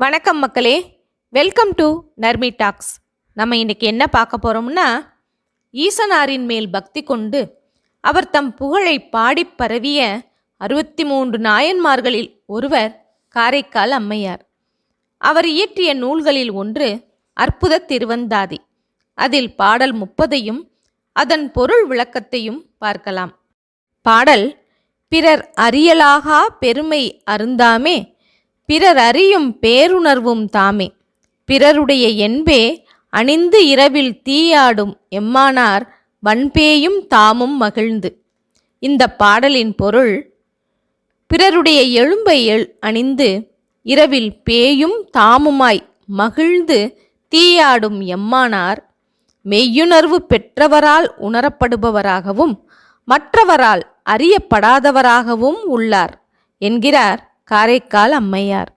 வணக்கம் மக்களே. Welcome to Narmi tax நம்ம இன்னைக்கு என்ன பார்க்க போகிறோம்னா ஈசனாரின் மேல் பக்தி கொண்டு அவர் தம் புகழை பாடிப் பரவிய அறுபத்தி மூன்று நாயன்மார்களில் ஒருவர் காரைக்கால் அம்மையார். அவர் இயற்றிய நூல்களில் ஒன்று அற்புத திருவந்தாதி. அதில் பாடல் முப்பதையும் அதன் பொருள் விளக்கத்தையும் பார்க்கலாம். பாடல் பிறர் அறியலாகா பெருமை அருந்தாமே பிறர் அறியும் பேருணர்வும் தாமே. பிறருடைய என்பே அணிந்து இரவில் தீயாடும் எம்மானார் வன்பேயும் தாமும் மகிழ்ந்து. இந்த பாடலின் பொருள் பிறருடைய எழும்பை எழு அணிந்து இரவில் பேயும் தாமுமாய் மகிழ்ந்து தீயாடும் எம்மானார் மெய்யுணர்வு பெற்றவரால் உணரப்படுபவராகவும் மற்றவரால் அறியப்படாதவராகவும் உள்ளார் என்கிறார் காரைக்கால் அம்மையார்.